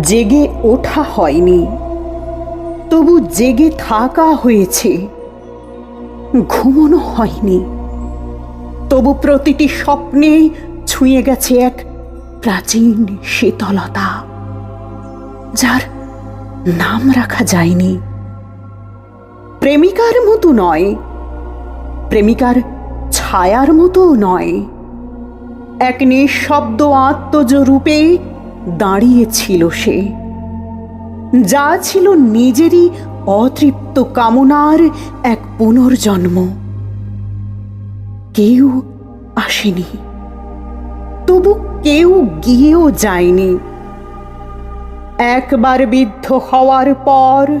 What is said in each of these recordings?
জেগে ওঠা হয়নি। তবু জেগে থাকা হয়েছে। ঘুমনো হয়নি। তবু প্রতিটি স্বপ্নে ছুঁয়ে গেছে এক প্রাচীন শীতলতা, যার নাম রাখা যায়নি। প্রেমিকার মতো নয়, প্রেমিকার ছায়ার মতো নয়। এক নিঃশব্দ আত্মজ রূপে দাঁড়িয়েছিল সে। যা ছিল নিজেরই অতৃপ্ত কামনার এক পুনর্জন্ম। কেউ আসেনি। তবু কেউ গিয়েও যায়নি। একবার বিদ্ধ হওয়ার পর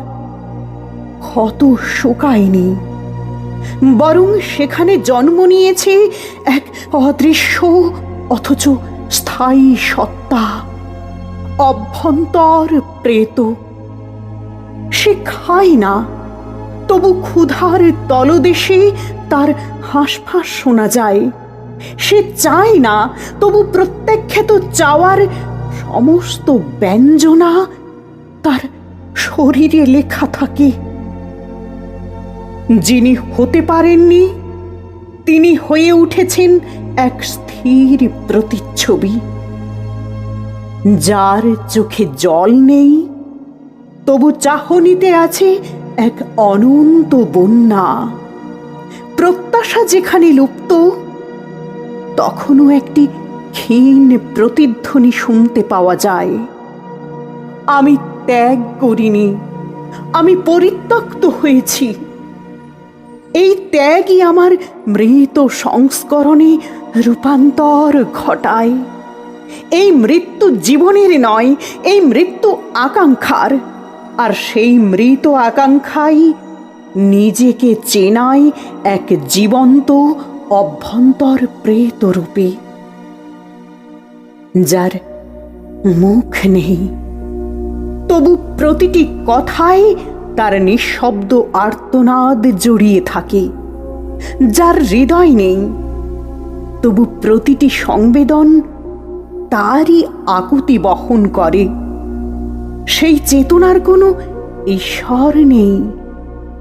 ক্ষত শুকায়নি। বরং সেখানে জন্ম নিয়েছে এক অদৃশ্য অথচ স্থায়ী সত্তা। অভ্যন্তর প্রেত। সে খায় না, তবু ক্ষুধার তলদেশে তার হাঁসফাঁস শোনা যায়। সে চায় না, তবু প্রত্যাখ্যাত চাওয়ার সমস্ত ব্যঞ্জনা তার শরীরে লেখা থাকে। যিনি হতে পারেননি, তিনি হয়ে উঠেছেন এক স্থির প্রতিচ্ছবি। যার চোখে জল নেই, তবু চাহনিতে আছে এক অনন্ত বন্যা। প্রত্যাশা যেখানে লুপ্ত, তখনও একটি ক্ষীণ প্রতিধ্বনি শুনতে পাওয়া যায়। আমি ত্যাগ করিনি, আমি পরিত্যক্ত হয়েছি। এই ত্যাগই আমার মৃত সংস্করণে রূপান্তর ঘটায়। এই মৃত্যু জীবনের নয়, এই মৃত্যু আকাঙ্ক্ষার। আর সেই মৃত আকাঙ্ক্ষাই নিজেকে চেনায় এক জীবন্ত অভ্যন্তর প্রেত রূপে যার মুখ নেই। তবু প্রতিটি কথায় তার নিঃশব্দ আর্তনাদ জড়িয়ে থাকে, যার হৃদয় নেই। তবু প্রতিটি সংবেদন তারই আকুতি বহন করে। সেই চেতনার কোনো ঈশ্বর নেই।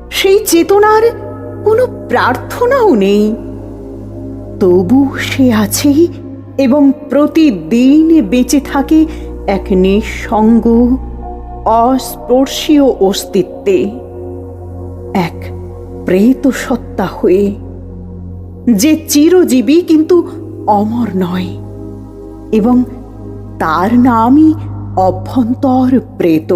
সেই চেতনার কোনো প্রার্থনাও নেই। তবু সে আছে এবং প্রতিদিন বেঁচে থাকে এক নিঃসঙ্গ, অস্পর্শীয় অস্তিত্বে। এক প্রেত সত্তা হয়ে, যে চিরজীবী কিন্তু অমর নয়। এবং তার নামই অভ্যন্তর প্রেত